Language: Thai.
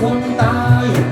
คนตาย